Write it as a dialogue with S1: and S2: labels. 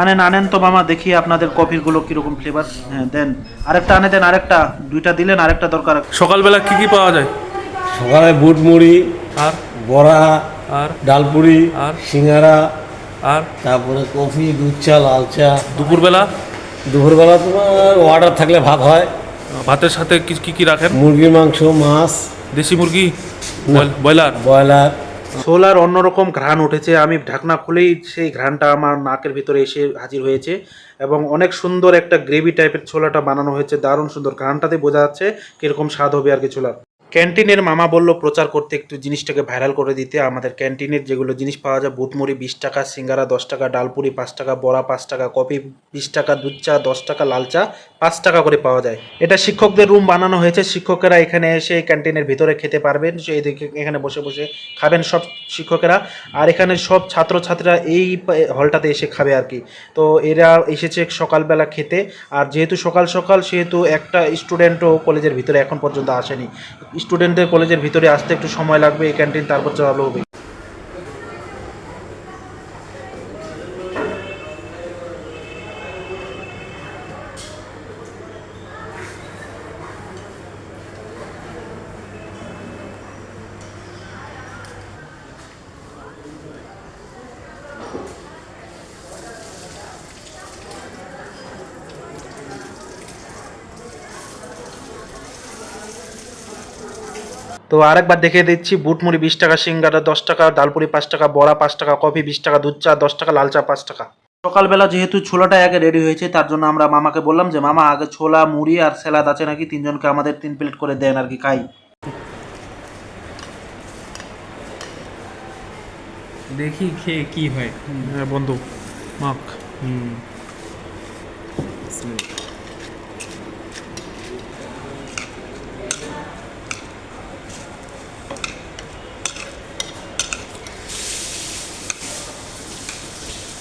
S1: আনেন আনেন তো মামা দেখি আপনাদের কফিরগুলো কীরকম ফ্লেভার হ্যাঁ দেন। আরেকটা আনে দেন আরেকটা। দুইটা দিলেন আরেকটা দরকার।
S2: সকালবেলা কি কি পাওয়া যায়?
S3: সকালে বুট মুড়ি
S2: আর?
S3: বড়া
S2: আর?
S3: ডালপুরি
S2: আর?
S3: সিঙ্গারা
S2: আর?
S3: তারপরে কফি দুধ চা লাল চা।
S2: দুপুরবেলা?
S3: দুপুরবেলা তোমার অর্ডার থাকলে ভাত হয়।
S2: ভাতের সাথে কি কি কি রাখেন?
S3: মুরগির মাংস মাছ।
S2: দেশি মুরগি? ব্রয়লার?
S3: ব্রয়লার।
S1: সোলার অন্যরকম ঘ্রাণ উঠেছে। আমি ঢাকনা খুলেই সেই ঘ্রাণটা আমার নাকের ভিতরে এসে হাজির হয়েছে এবং অনেক সুন্দর একটা গ্রেভি টাইপের ছোলাটা বানানো হয়েছে। দারুণ সুন্দর ঘ্রাণটাতে বোঝা যাচ্ছে কীরকম স্বাদ হবে আর কি ছোলার। ক্যান্টিনের মামা বলল, প্রচার করতে একটু জিনিসটাকে ভাইরাল করে দিতে। আমাদের ক্যান্টিনের যেগুলো জিনিস পাওয়া যায়, বুটমুড়ি বিশ টাকা, সিঙ্গারা দশ টাকা, ডালপুরি পাঁচ টাকা, বড়া পাঁচ টাকা কফি বিশ টাকা, দুধ চা দশ টাকা, লাল চা পাঁচ টাকা করে পাওয়া যায়। এটা শিক্ষকদের রুম বানানো হয়েছে। শিক্ষকেরা এখানে এসে ক্যান্টিনের ভিতরে খেতে পারবেন। সেই দিকে এখানে বসে বসে খাবেন সব শিক্ষকেরা। আর এখানে সব ছাত্রছাত্রীরা এই হলটাতে এসে খাবে আর কি। তো এরা এসেছে সকালবেলা খেতে। আর যেহেতু সকাল সকাল, সেহেতু একটা স্টুডেন্টও কলেজের ভিতরে এখন পর্যন্ত আসেনি। স্টুডেন্টদের কলেজের ভিতরে আসতে একটু সময় লাগবে এই ক্যান্টিন তারপর চালু হবে তো আরেকবার দেখিয়ে দিচ্ছি বুটমুড়ি বিশ টাকা সিঙ্গারা দশ টাকা ডালপুরি পাঁচ টাকা বড়া পাঁচ টাকা কফি বিশ টাকা দুধ চা দশ টাকা লাল চা পাঁচ টাকা। সকালবেলা যেহেতু ছোলাটা আগে রেডি হয়েছে তার জন্য আমরা মামাকে বললাম যে মামা আগে ছোলা মুড়ি আর স্যালাদ আছে নাকি? তিনজনকে আমাদের তিন প্লেট করে দেন আর কি খাই।
S4: দেখি খেয়ে কি হয়।
S2: হ্যাঁ বন্ধু মাখ।
S4: হুম।